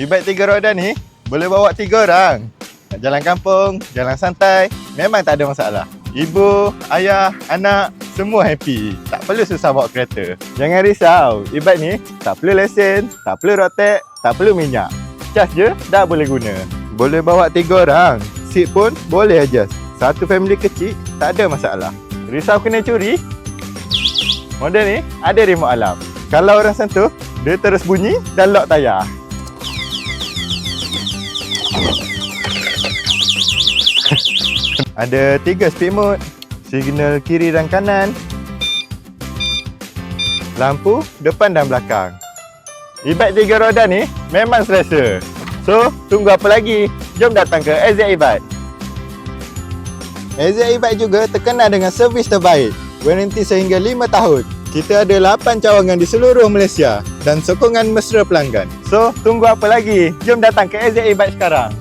E-bike tiga roda ni boleh bawa tiga orang. Nak jalan kampung, jalan santai, memang tak ada masalah. Ibu, ayah, anak, semua happy. Tak perlu susah bawa kereta. Jangan risau, e-bike ni tak perlu lesen, tak perlu rotek, tak perlu minyak. Cas je, dah boleh guna. Boleh bawa tiga orang. Seat pun boleh adjust. Satu family kecil, tak ada masalah. Risau kena curi? Model ni ada remote alarm. Kalau orang sentuh, dia terus bunyi dan lock tayar. Ada tiga speed mode, signal kiri dan kanan, lampu depan dan belakang. E-bike tiga roda ni memang selesa. So, tunggu apa lagi? Jom datang ke AZ E-Bike. AZ juga terkenal dengan servis terbaik. Warranty sehingga 5 tahun. Kita ada 8 cawangan di seluruh Malaysia dan sokongan mesra pelanggan. So, tunggu apa lagi? Jom datang ke AZ E-Bike sekarang.